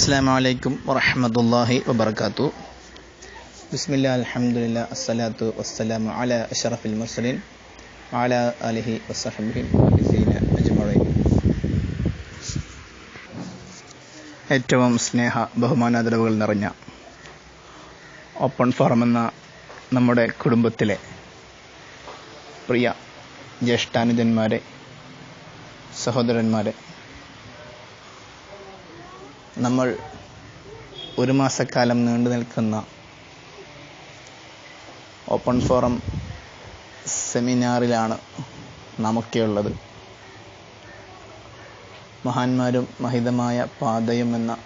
അസ്സാം അലൈക്കും വറഹമത്തല്ലാഹി വബർക്കാത്തു ബിസ്മില്ല അലഹമില്ല അസ്സലാത്തു വസ്സലാമു അല അഷറഫുൽ മുസ്ലിൻ അല അലഹി വസ്സഹബിൻ അജ്മഴൈൻ ഏറ്റവും സ്നേഹ ബഹുമാനാദരവുകൾ നിറഞ്ഞ ഓപ്പൺ ഫാർം എന്ന നമ്മുടെ കുടുംബത്തിലെ പ്രിയ ജ്യേഷ്ഠാനുജന്മാരെ സഹോദരന്മാരെ നമ്മൾ ഒരു മാസക്കാലം നീണ്ടു നിൽക്കുന്ന ഓപ്പൺ ഫോറം സെമിനാറിലാണ് നമുക്കുള്ളത്. മഹാന്മാരും മഹിതമായ പാതയും എന്ന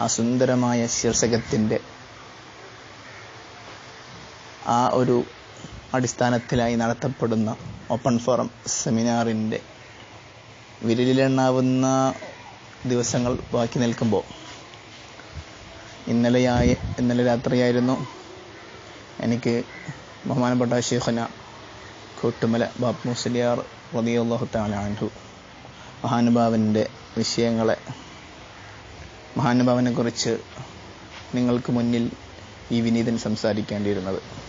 ആ സുന്ദരമായ ശീർഷകത്തിന്റെ ആ ഒരു അടിസ്ഥാനത്തിലായി നടത്തപ്പെടുന്ന ഓപ്പൺ ഫോറം സെമിനാറിന്റെ വിരലിലെണ്ണാവുന്ന ദിവസങ്ങൾ ബാക്കി നിൽക്കുമ്പോൾ ഇന്നലെയായ ഇന്നലെ രാത്രിയായിരുന്നു എനിക്ക് ബഹുമാനപ്പെട്ട ഷെയ്ഖന കൂട്ടുമല ബാബ് മുസ്ലിയാർ റതിയുള്ളാഹു മഹാനുഭാവന്റെ വിഷയങ്ങളെ മഹാനുഭാവനെക്കുറിച്ച് നിങ്ങൾക്ക് മുന്നിൽ ഈ വിനീതൻ സംസാരിക്കേണ്ടിയിരുന്നത്.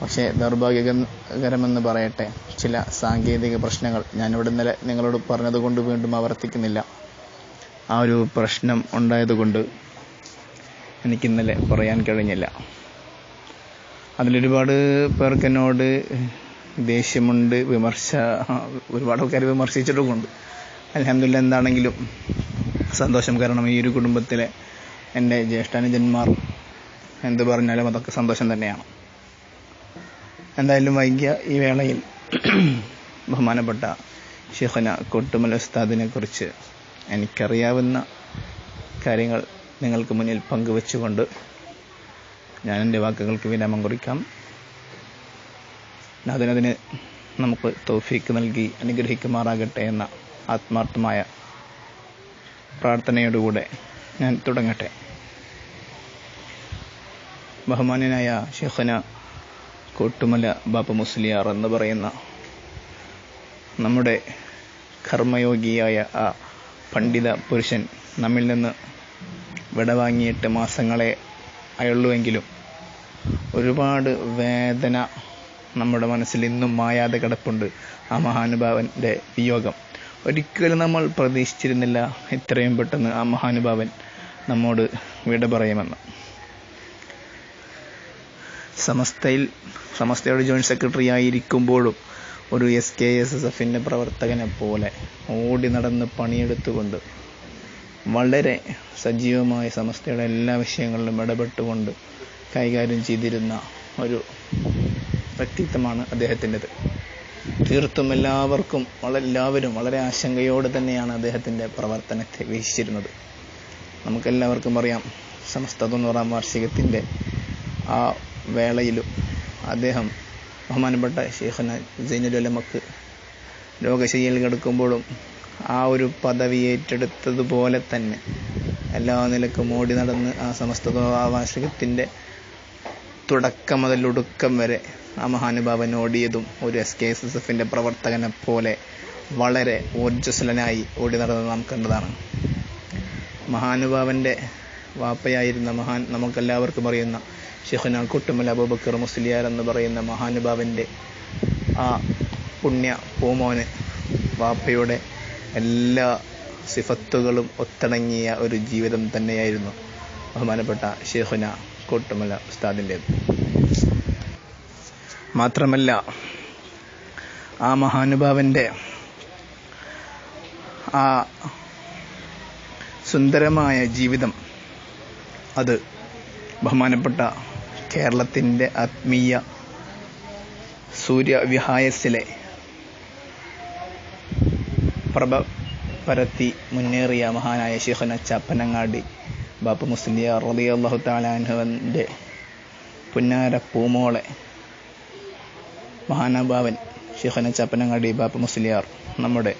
പക്ഷേ ദൗർഭാഗ്യകരമെന്ന് പറയട്ടെ. ചില സാങ്കേതിക പ്രശ്നങ്ങൾ ഞാനിവിടെ ഇന്നലെ നിങ്ങളോട് പറഞ്ഞതുകൊണ്ട് വീണ്ടും ആവർത്തിക്കുന്നില്ല. ആ ഒരു പ്രശ്നം ഉണ്ടായതുകൊണ്ട് എനിക്കിന്നലെ പറയാൻ കഴിഞ്ഞില്ല. അതിലൊരുപാട് പേർക്ക് എന്നോട് ദേഷ്യമുണ്ട് വിമർശ ഒരുപാട് ആൾക്കാർ വിമർശിച്ചിട്ടുമുണ്ട്. അലഹമില്ല എന്താണെങ്കിലും സന്തോഷം കാരണം ഈ ഒരു കുടുംബത്തിലെ എന്റെ ജ്യേഷ്ഠാനുജന്മാർ എന്ത് പറഞ്ഞാലും അതൊക്കെ സന്തോഷം തന്നെയാണ്. എന്തായാലും വൈകിയ ഈ വേളയിൽ ബഹുമാനപ്പെട്ട ഷെഹന കൊട്ടുമല ഉസ്താദിനെ കുറിച്ച് എനിക്കറിയാവുന്ന കാര്യങ്ങൾ നിങ്ങൾക്ക് മുന്നിൽ പങ്കുവെച്ചുകൊണ്ട് ഞാൻ എന്റെ വാക്കുകൾക്ക് വിരാമം കുറിക്കാം. അതിനതിന് നമുക്ക് തോഫീക്ക് നൽകി അനുഗ്രഹിക്കുമാറാകട്ടെ എന്ന ആത്മാർത്ഥമായ പ്രാർത്ഥനയോടുകൂടെ ഞാൻ തുടങ്ങട്ടെ. ബഹുമാനനായ ഷെയ്ഖന കോട്ടുമല ബാപ്പ മുസ്ലിയാർ എന്ന് പറയുന്ന നമ്മുടെ കർമ്മയോഗിയായ ആ പണ്ഡിത പുരുഷൻ നമ്മിൽ നിന്ന് വിടവാങ്ങിയിട്ട് മാസങ്ങളെ അയുള്ളുവെങ്കിലും ഒരുപാട് വേദന നമ്മുടെ മനസ്സിൽ ഇന്നും മായാതെ കിടപ്പുണ്ട് ആ മഹാനുഭാവന്റെ വിയോഗം. ഒരിക്കലും നമ്മൾ പ്രതീക്ഷിച്ചിരുന്നില്ല ഇത്രയും പെട്ടെന്ന് ആ മഹാനുഭാവൻ നമ്മോട് വിട പറയുമെന്ന്. സമസ്തയിൽ സമസ്തയുടെ ജോയിന്റ് സെക്രട്ടറി ആയിരിക്കുമ്പോഴും ഒരു എസ് കെ എസ് എസ് എഫിന്റെ പ്രവർത്തകനെ പോലെ ഓടി നടന്ന് പണിയെടുത്തുകൊണ്ട് വളരെ സജീവമായ സമസ്തയുടെ എല്ലാ വിഷയങ്ങളിലും ഇടപെട്ടുകൊണ്ട് കൈകാര്യം ചെയ്തിരുന്ന ഒരു വ്യക്തിത്വമാണ് അദ്ദേഹത്തിന്റെത്. തീർത്തും എല്ലാവർക്കും വളരെ എല്ലാവരും വളരെ ആശങ്കയോടെ തന്നെയാണ് അദ്ദേഹത്തിന്റെ പ്രവർത്തനത്തെ വീക്ഷിച്ചിരുന്നത് നമുക്കെല്ലാവർക്കും അറിയാം സമസ്ത തൊണ്ണൂറാം വാർഷികത്തിന്റെ ആ വേളയിലും അദ്ദേഹം ബഹുമാനപ്പെട്ട ഷെയ്ഖന ജൈനുലമക്ക് രോഗശയ്യയിൽ കിടക്കുമ്പോഴും ആ ഒരു പദവി ഏറ്റെടുത്തതുപോലെ തന്നെ എല്ലാ നിലക്കും ഓടി നടന്ന് ആ സമസ്ത വാർഷികത്തിന്റെ തുടക്കം മുതൽ ഒടുക്കം വരെ ആ മഹാനുഭാവൻ ഓടിയതും ഒരു എസ് കെ എസ് എസ് എഫിന്റെ പ്രവർത്തകനെ പോലെ വളരെ ഊർജസ്വലനായി ഓടി നടന്നത് നാം കണ്ടതാണ്. മഹാനുഭാവന്റെ വാപ്പയായിരുന്ന മഹാൻ നമുക്കെല്ലാവർക്കും അറിയുന്ന ഷെഹുന കുട്ടുമൽ അബൂബക്കർ മുസ്ലിയാർ എന്ന് പറയുന്ന മഹാനുഭാവന്റെ ആ പുണ്യ പൂമോന് വാപ്പയുടെ എല്ലാ സിഫത്തുകളും ഒത്തിണങ്ങിയ ഒരു ജീവിതം തന്നെയായിരുന്നു ബഹുമാനപ്പെട്ട ഷെഹുന കോട്ടുമല ഉസ്താദിന്റേത് മാത്രമല്ല ആ മഹാനുഭാവന്റെ ആ സുന്ദരമായ ജീവിതം അത് ബഹുമാനപ്പെട്ട കേരളത്തിന്റെ ആത്മീയ സൂര്യവിഹായസിലെ പ്രഭ പരത്തി മുന്നേറിയ മഹാനായ ഷെയ്ഖന ചപ്പനങ്ങാടി ബാപ്പു മുസ്ലിയ റളിയല്ലാഹു താലാൻഹുവിന്റെ പുന്നാര പൂമോളെ മഹാനുഭാവൻ ഷെയ്ഖന ചപ്പനങ്ങാടി ബാപ്പു മുസ്ലിയാർ നമ്മുടെ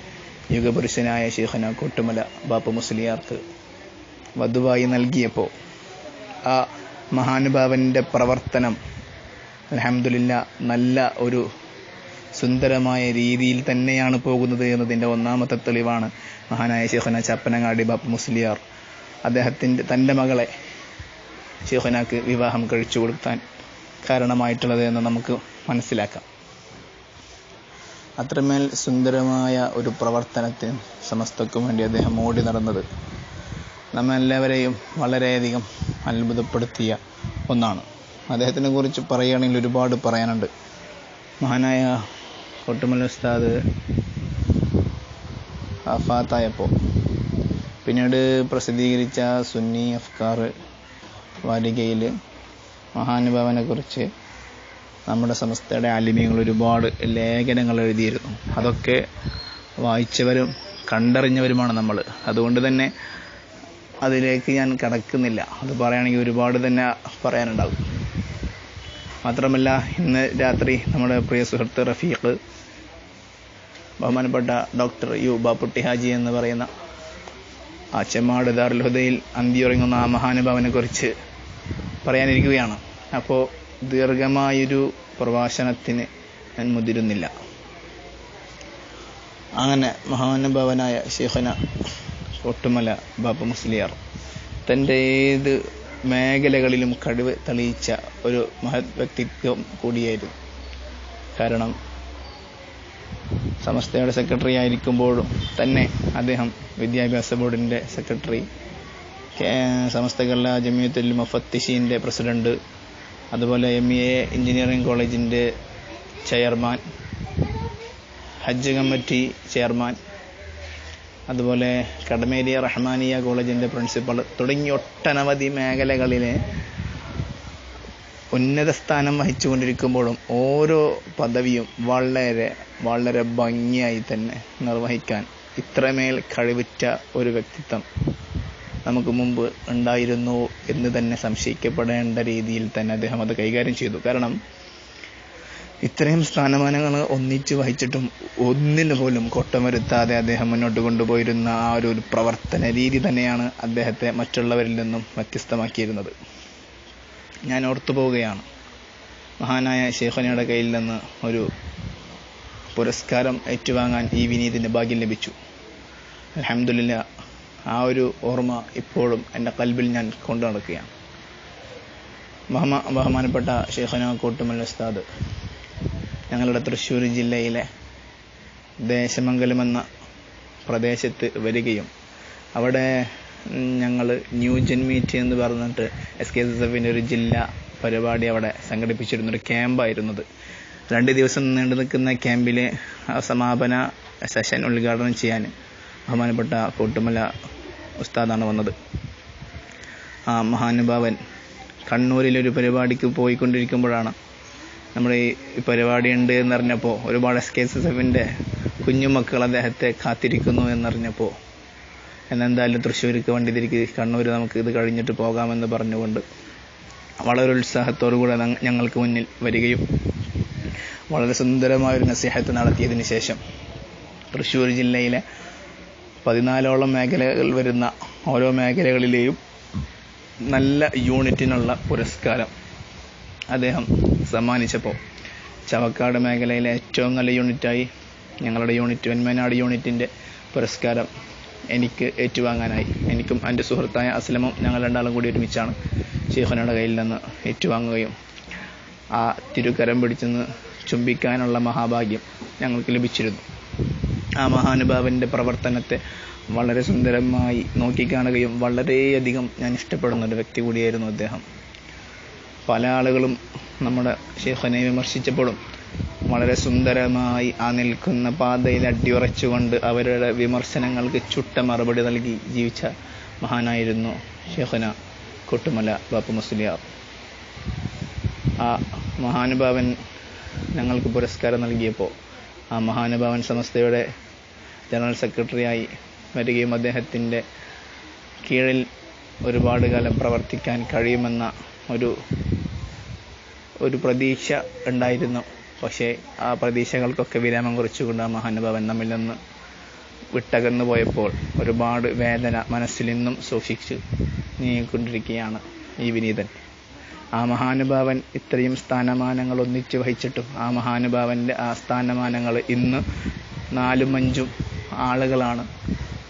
യുഗപുരുഷനായ ഷെഹന കൊട്ടുമല ബാപ്പു മുസ്ലിയാർക്ക് വധുവായി നൽകിയപ്പോൾ ആ മഹാനുഭാവന്റെ പ്രവർത്തനം അലഹമില്ല നല്ല ഒരു സുന്ദരമായ രീതിയിൽ തന്നെയാണ് പോകുന്നത് എന്നതിന്റെ ഒന്നാമത്തെ തെളിവാണ് മഹാനായ ഷെയ്ഖുന ചപ്പനങ്ങാടി ബാബ് മുസ്ലിയാർ. അദ്ദേഹത്തിന്റെ തന്റെ മകളെ ഷെയ്ഖുനാക്ക് വിവാഹം കഴിച്ചു കൊടുക്കാൻ കാരണമായിട്ടുള്ളത് എന്ന് നമുക്ക് മനസ്സിലാക്കാം. അത്രമേൽ സുന്ദരമായ ഒരു പ്രവർത്തനത്തിന് സമസ്തക്കും വേണ്ടി അദ്ദേഹം ഓടി നടന്നത്. നമ്മെല്ലാവരെയും വളരെയധികം അത്ഭുതപ്പെടുത്തിയ ഒന്നാണ്. അദ്ദേഹത്തിനെ കുറിച്ച് പറയുകയാണെങ്കിൽ ഒരുപാട് പറയാനുണ്ട്. മഹാനായ കൊട്ടുമല ഉസ്താദ് അഫാത്തായപ്പോൾ പിന്നീട് പ്രസിദ്ധീകരിച്ച സുന്നി അഫ്കാർ വാരികയിൽ മഹാനുഭാവനെ കുറിച്ച് നമ്മുടെ സംസ്ഥയുടെ ആലിമ്യങ്ങൾ ഒരുപാട് ലേഖനങ്ങൾ എഴുതിയിരുന്നു. അതൊക്കെ വായിച്ചവരും കണ്ടറിഞ്ഞവരുമാണ് നമ്മൾ അതുകൊണ്ട് തന്നെ അതിലേക്ക് ഞാൻ കടക്കുന്നില്ല. അത് പറയുകയാണെങ്കിൽ ഒരുപാട് തന്നെ പറയാനുണ്ടാകും. മാത്രമല്ല ഇന്ന് രാത്രി നമ്മുടെ പ്രിയ സുഹൃത്ത് റഫീഖ് ബഹുമാനപ്പെട്ട ഡോക്ടർ യു ബാപ്പുട്ടി ഹാജി എന്ന് പറയുന്ന ആ ചെമ്മാട് ദാറുൽ ഹുദയിൽ അന്തിയുറങ്ങുന്ന ആ മഹാനുഭാവനെ കുറിച്ച് പറയാനിരിക്കുകയാണ്. അപ്പോൾ ദീർഘമായൊരു പ്രഭാഷണത്തിന് ഞാൻ മുതിരുന്നില്ല. അങ്ങനെ മഹാനുഭാവനായ ഷെയ്ഖന ഒട്ടുമല ബാബു മുസ്ലിയാർ. തന്റെ ഏത് മേഖലകളിലും കഴിവ് തെളിയിച്ച ഒരു മഹത് വ്യക്തിത്വം കൂടിയായിരുന്നു. കാരണം സമസ്തയുടെ സെക്രട്ടറി ആയിരിക്കുമ്പോഴും തന്നെ അദ്ദേഹം വിദ്യാഭ്യാസ ബോർഡിന്റെ സെക്രട്ടറി സമസ്ത കേരള ജമിയത്തുൽ മുഫത്തിഷീന്റെ പ്രസിഡന്റ് അതുപോലെ എം എ എഞ്ചിനീയറിംഗ് കോളേജിന്റെ ചെയർമാൻ ഹജ്ജ് കമ്മിറ്റി ചെയർമാൻ അതുപോലെ കടമേരിയ റഹ്മാനിയ കോളേജിന്റെ പ്രിൻസിപ്പൾ തുടങ്ങി ഒട്ടനവധി മേഖലകളിലെ ഉന്നത സ്ഥാനം വഹിച്ചുകൊണ്ടിരിക്കുമ്പോഴും ഓരോ പദവിയും വളരെ വളരെ ഭംഗിയായി തന്നെ നിർവഹിക്കാൻ ഇത്രമേൽ കഴിവുറ്റ ഒരു വ്യക്തിത്വം നമുക്ക് മുമ്പ് ഉണ്ടായിരുന്നു എന്ന് തന്നെ സംശയിക്കപ്പെടേണ്ട രീതിയിൽ തന്നെ അദ്ദേഹം അത് കൈകാര്യം ചെയ്തു. കാരണം ഇത്രയും സ്ഥാനമാനങ്ങൾ ഒന്നിച്ചു വഹിച്ചിട്ടും ഒന്നിനു പോലും കോട്ടം വരുത്താതെ അദ്ദേഹം മുന്നോട്ട് കൊണ്ടുപോയിരുന്ന ആ ഒരു പ്രവർത്തന രീതി തന്നെയാണ് അദ്ദേഹത്തെ മറ്റുള്ളവരിൽ നിന്നും വ്യത്യസ്തമാക്കിയിരുന്നത്. ഞാൻ ഓർത്തു പോവുകയാണ്. മഹാനായ ഷെയ്ഖനയുടെ കയ്യിൽ നിന്ന് ഒരു പുരസ്കാരം ഏറ്റുവാങ്ങാൻ ഈ വിനീതിന് ഭാഗ്യം ലഭിച്ചു. അലഹമില്ല ആ ഒരു ഓർമ്മ ഇപ്പോഴും എന്റെ കൽബിൽ ഞാൻ കൊണ്ടു നടക്കുകയാണ്. ബഹുമാ ബഹുമാനപ്പെട്ട ഷെയ്ഖന കൂട്ടുമല്ല ഉസ്താദ് ഞങ്ങളുടെ തൃശ്ശൂർ ജില്ലയിലെ ദേശമംഗലം എന്ന പ്രദേശത്ത് വരികയും അവിടെ ഞങ്ങൾ ന്യൂ ജൻ മീറ്റ് എന്ന് പറഞ്ഞിട്ട് എസ് കെ എസ് എഫിന്റെ ഒരു ജില്ലാ പരിപാടി അവിടെ സംഘടിപ്പിച്ചിരുന്ന ഒരു ക്യാമ്പായിരുന്നത്. രണ്ട് ദിവസം നീണ്ടു നിൽക്കുന്ന ക്യാമ്പിലെ സമാപന സെഷൻ ഉദ്ഘാടനം ചെയ്യാൻ ബഹുമാനപ്പെട്ട കോട്ടുമല ഉസ്താദാണ് വന്നത്. ആ മഹാനുഭാവൻ കണ്ണൂരിലൊരു പരിപാടിക്ക് പോയിക്കൊണ്ടിരിക്കുമ്പോഴാണ് നമ്മുടെ ഈ പരിപാടി ഉണ്ട് എന്നറിഞ്ഞപ്പോൾ ഒരുപാട് എസ് കെ എസ് എഫിന്റെ കുഞ്ഞുമക്കൾ അദ്ദേഹത്തെ കാത്തിരിക്കുന്നു എന്നറിഞ്ഞപ്പോൾ എന്നെന്തായാലും തൃശ്ശൂർക്ക് വണ്ടി തിരിക്ക് കണ്ണൂർ നമുക്ക് ഇത് കഴിഞ്ഞിട്ട് പോകാമെന്ന് പറഞ്ഞുകൊണ്ട് വളരെ ഉത്സാഹത്തോടുകൂടെ ഞങ്ങൾക്ക് മുന്നിൽ വരികയും വളരെ സുന്ദരമായൊരു നസീഹത്ത് നടത്തിയതിന് ശേഷം തൃശ്ശൂർ ജില്ലയിലെ പതിനാലോളം മേഖലകൾ വരുന്ന ഓരോ മേഖലകളിലെയും നല്ല യൂണിറ്റിനുള്ള പുരസ്കാരം അദ്ദേഹം സമ്മാനിച്ചപ്പോൾ ചവക്കാട് മേഖലയിലെ ഏറ്റവും നല്ല യൂണിറ്റായി ഞങ്ങളുടെ യൂണിറ്റ് വെന്മനാട് യൂണിറ്റിന്റെ പുരസ്കാരം എനിക്ക് ഏറ്റുവാങ്ങാനായി. എനിക്കും എന്റെ സുഹൃത്തായ അസ്ലമും ഞങ്ങൾ രണ്ടാളും കൂടി ഒരുമിച്ചാണ് ഷെയ്ഖനയുടെ കയ്യിൽ നിന്ന് ഏറ്റുവാങ്ങുകയും ആ തിരുക്കരം പിടിച്ചെന്ന് ചുംബിക്കാനുള്ള മഹാഭാഗ്യം ഞങ്ങൾക്ക് ലഭിച്ചിരുന്നു. ആ മഹാനുഭാവന്റെ പ്രവർത്തനത്തെ വളരെ സുന്ദരമായി നോക്കിക്കാണുകയും വളരെയധികം ഞാൻ ഇഷ്ടപ്പെടുന്ന ഒരു വ്യക്തി കൂടിയായിരുന്നു അദ്ദേഹം. പല ആളുകളും നമ്മുടെ ഷെയ്ഖനെ വിമർശിച്ചപ്പോഴും വളരെ സുന്ദരമായി ആ നിൽക്കുന്ന പാതയിൽ അടിയുറച്ചുകൊണ്ട് അവരുടെ വിമർശനങ്ങൾക്ക് ചുട്ട മറുപടി നൽകി ജീവിച്ച മഹാനായിരുന്നു ഷെയ്ഖന കൊട്ടുമല ബാപ്പു മുസ്ലിയാർ. ആ മഹാനുഭാവൻ ഞങ്ങൾക്ക് പുരസ്കാരം നൽകിയപ്പോൾ ആ മഹാനുഭാവൻ സംസ്ഥയുടെ ജനറൽ സെക്രട്ടറിയായി വരികയും അദ്ദേഹത്തിന്റെ കീഴിൽ ഒരുപാട് കാലം പ്രവർത്തിക്കാൻ കഴിയുമെന്ന ഒരു ഒരു പ്രതീക്ഷ ഉണ്ടായിരുന്നു. പക്ഷേ ആ പ്രതീക്ഷകൾക്കൊക്കെ വിരാമം കുറിച്ചുകൊണ്ട് ആ മഹാനുഭാവൻ നമ്മിൽ നിന്ന് വിട്ടകന്നു പോയപ്പോൾ ഒരുപാട് വേദന മനസ്സിൽ നിന്നും സൂക്ഷിച്ച് നീങ്ങിക്കൊണ്ടിരിക്കുകയാണ് ഈ വിനീതൻ. ആ മഹാനുഭാവൻ ഇത്രയും സ്ഥാനമാനങ്ങൾ ഒന്നിച്ചു വഹിച്ചിട്ടും ആ മഹാനുഭാവന്റെ ആ സ്ഥാനമാനങ്ങൾ ഇന്ന് നാലും അഞ്ചും ആളുകളാണ്.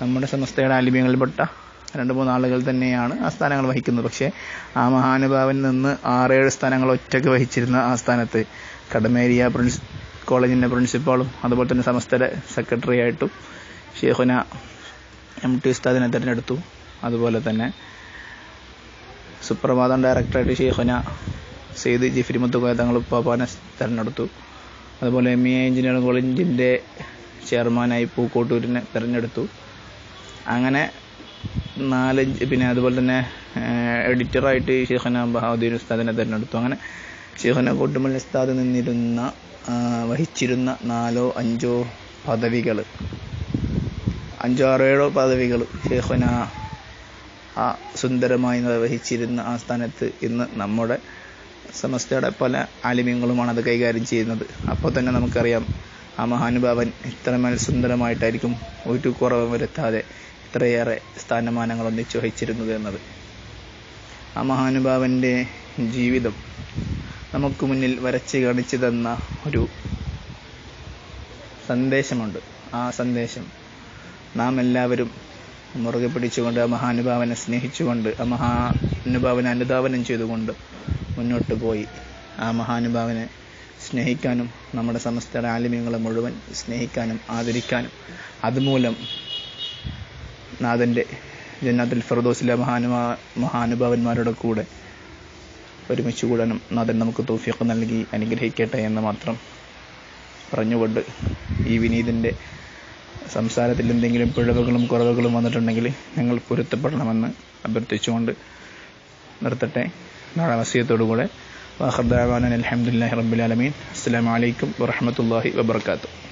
നമ്മുടെ സമസ്തയുടെ ആലിമ്യങ്ങളിൽപ്പെട്ട രണ്ട് മൂന്ന് ആളുകൾ തന്നെയാണ് ആ സ്ഥാനങ്ങൾ വഹിക്കുന്നത്. പക്ഷേ ആ മഹാനുഭാവൻ നിന്ന് ആറേഴ് സ്ഥാനങ്ങൾ ഒറ്റയ്ക്ക് വഹിച്ചിരുന്ന ആ സ്ഥാനത്ത് കടമേരിയ പ്രിൻസ് കോളേജിന്റെ പ്രിൻസിപ്പാളും അതുപോലെ തന്നെ സമസ്തയുടെ സെക്രട്ടറി ആയിട്ടും ഷെയ്ഖുന എം ടി ഉസ്താദിനെ തിരഞ്ഞെടുത്തു. അതുപോലെ തന്നെ സുപ്രഭാതം ഡയറക്ടറായിട്ട് ഷെയ്ഖുന സെയ്ദ് ജിഫ്രി മുത്തുക്കോയ തങ്ങൾ ഉപ്പാപ്പാനെ തിരഞ്ഞെടുത്തു. അതുപോലെ എം ഇ എഞ്ചിനീയറിംഗ് കോളേജിന്റെ ചെയർമാനായി പൂക്കോട്ടൂരിനെ തിരഞ്ഞെടുത്തു. അങ്ങനെ നാലഞ്ച് പിന്നെ അതുപോലെ തന്നെ എഡിറ്ററായിട്ട് ഷെയ്ഖുന ബഹാദുദ്ദീൻ ഉസ്താദിനെ തിരഞ്ഞെടുത്തു. അങ്ങനെ ഷെയ്ഖുന കൂട്ടുമൽ ഉസ്താദ് നിന്നിരുന്ന വഹിച്ചിരുന്ന നാലോ അഞ്ചോ പദവികൾ അഞ്ചോ ആറോ ഏഴോ പദവികൾ ഷെയ്ഖുന ആ സുന്ദരമായി നിർവഹിച്ചിരുന്ന ആ സ്ഥാനത്ത് ഇന്ന് നമ്മുടെ സമസ്തയുടെ പല ആലിമ്യങ്ങളുമാണ് അത് കൈകാര്യം ചെയ്യുന്നത്. അപ്പോൾ തന്നെ നമുക്കറിയാം ആ മഹാനുഭാവൻ ഇത്രമേൽ സുന്ദരമായിട്ടായിരിക്കും ഒരു കുറവ് വരുത്താതെ ഇത്രയേറെ സ്ഥാനമാനങ്ങൾ ഒന്നിച്ചു വഹിച്ചിരുന്നത് എന്നത്. ആ മഹാനുഭാവന്റെ ജീവിതം നമുക്ക് മുന്നിൽ വരച്ച് കാണിച്ചു തന്ന ഒരു സന്ദേശമുണ്ട്. ആ സന്ദേശം നാം എല്ലാവരും മുറുകെ പിടിച്ചുകൊണ്ട് ആ മഹാനുഭാവനെ സ്നേഹിച്ചുകൊണ്ട് ആ മഹാനുഭാവനെ അനുധാവനം ചെയ്തുകൊണ്ട് മുന്നോട്ട് പോയി. ആ മഹാനുഭാവനെ സ്നേഹിക്കാനും നമ്മുടെ സമസ്ത ആലിമ്യങ്ങളെ മുഴുവൻ സ്നേഹിക്കാനും ആദരിക്കാനും അതുമൂലം നാഥന്റെ ജന്നാത്തുൽ ഫിർദോസിലെ മഹാനുമാ മഹാനുഭാവന്മാരുടെ കൂടെ ഒരുമിച്ച് കൂടാനും നാഥൻ നമുക്ക് തോഫിയൊക്കെ നൽകി അനുഗ്രഹിക്കട്ടെ എന്ന് മാത്രം പറഞ്ഞുകൊണ്ട് ഈ വിനീതിന്റെ സംസാരത്തിൽ എന്തെങ്കിലും പിഴവുകളും കുറവുകളും വന്നിട്ടുണ്ടെങ്കിൽ ഞങ്ങൾ പൊരുത്തപ്പെടണമെന്ന് അഭ്യർത്ഥിച്ചുകൊണ്ട് നിർത്തട്ടെ. നാളെ വസീയത്തോടു കൂടെ. വാഹർദാൻ അലഹമുല്ലാ റബ്ബുലാലമീൻ അസ്സാം വലൈക്കും വാഹമത്തല്ലാഹി വബർക്കാത്തു